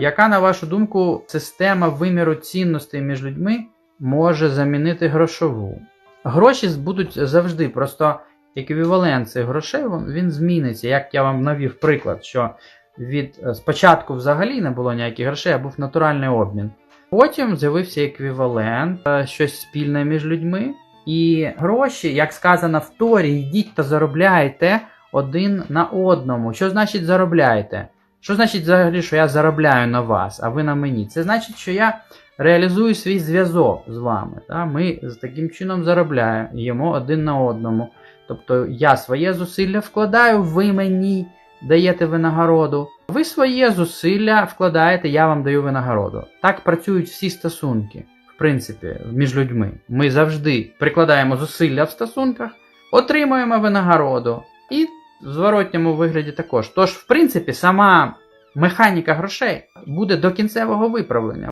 Яка, на вашу думку, система виміру цінностей між людьми може замінити грошову? Гроші будуть завжди, просто еквівалент грошей він- він зміниться. Як я вам навів приклад, що від е, спочатку взагалі не було ніяких грошей, а був натуральний обмін. Потім з'явився еквівалент, е, щось спільне між людьми. І гроші, як сказано в Торі, йдіть та заробляйте один на одному. Що значить заробляйте? Що значить взагалі, що я заробляю на вас, а ви на мені? Це значить, що я реалізую свій зв'язок з вами. Та? Ми таким чином заробляємо один на одному. Тобто я своє зусилля вкладаю, ви мені даєте винагороду. Ви своє зусилля вкладаєте, я вам даю винагороду. Так працюють всі стосунки, в принципі, між людьми. Ми завжди прикладаємо зусилля в стосунках, отримуємо винагороду. І в зворотньому вигляді також. Тож, в принципі, сама механіка грошей буде до кінцевого виправлення.